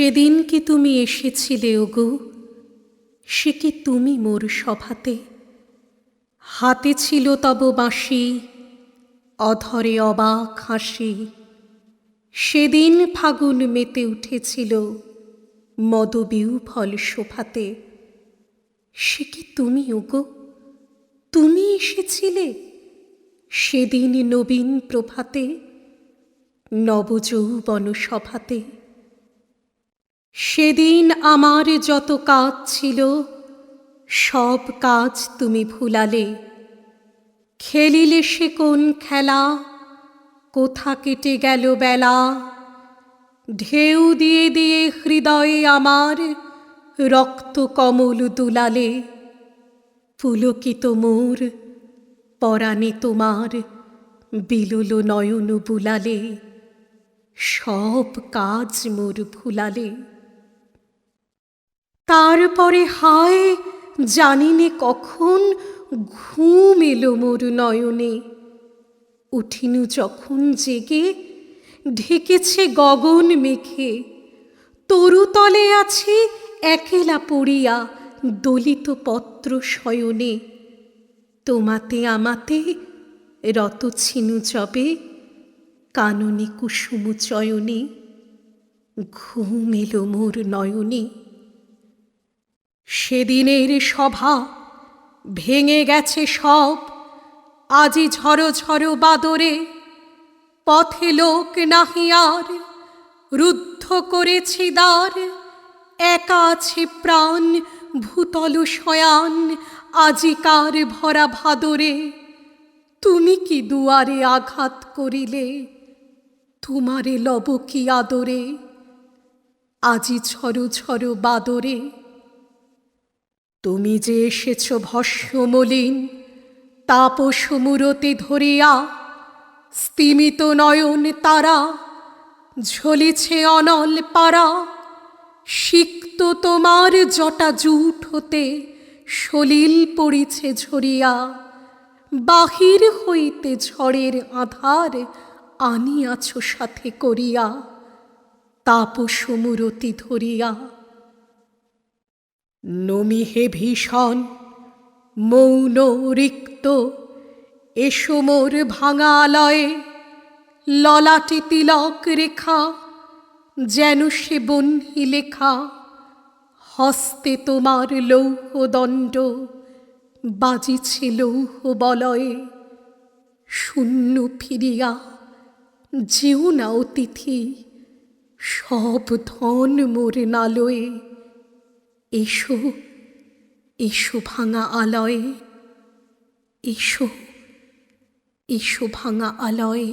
সেদিন কি তুমি এসেছিলে ওগো? সে কি তুমি মোর সভাতে? হাতে ছিল তব বাঁশি, অধরে অবাক হাসি। সেদিন ফাগুন মেতে উঠেছিল মদবিউ ফল শোভাতে সে কি তুমি ওগো? তুমি এসেছিলে সেদিন নবীন প্রভাতে, নবযৌবন সভাতে। সেদিন আমার যত কাজ ছিল, সব কাজ তুমি ভুলালে। খেলিলে সে কোন খেলা, কোথা কেটে গেল বেলা। ঢেউ দিয়ে দিয়ে হৃদয়ে আমার রক্ত কমল দুলালে। পুলকিত মোর পরাণে তোমার বিলুল নয়ন বুলালে। সব কাজ মোর ভুলালে। তারপরে হায়, জানিনে কখন ঘুম এলো মোর নয়নে। উঠিনু যখন জেগে, ঢেকেছে গগন মেঘে। তরুতলে আছি, একেলা পড়িয়া দলিত পত্র শয়নে। তোমাতে আমাতে রত ছিনু চবে কাননে কুসুম চয়নে। ঘুম এলো মোর নয়নে। সেদিনের সভা ভেঙে গেছে সব। আজি ঝড়ো ঝড়ো বাদরে পথে লোক নাহিয়ার রুদ্ধ করেছি দ্বার, একা আছে প্রাণ, ভূতল শয়ান, আজিকার ভরা ভাদরে। তুমি কি দুয়ারে আঘাত করিলে? তোমারে লব কি আদরে? আজি ঝড়ো ঝড়ো বাদরে তুমি যে এসেছ ভস্যমলিন তাপস মূরতে ধরিয়া, স্তিমিত নয়ন তারা, ঝলিছে অনল পারা, সিক্ত তোমার জটা জুট হতে সলিল পড়িছে ঝরিয়া, বাহির হইতে ঝড়ের আধার আনিয়াছ সাথে করিয়া তাপস মূরতি ধরিয়া। নমি হে ভীষণ, মৌন রিক্ত, এসো মোর ভাঙালয়ে, ললাটে তিলক রেখা, যেন সে বহ্নি লেখা, হস্তে তোমার লৌহ দণ্ড বাজিছে লৌহ বলয়ে শূন্য ফিরিয়া যেও না অতিথি, সব ধন মোর নালয়ে। এসো এসো ভাঙা আলয়ে এসো এসো ভাঙা আলয়ে।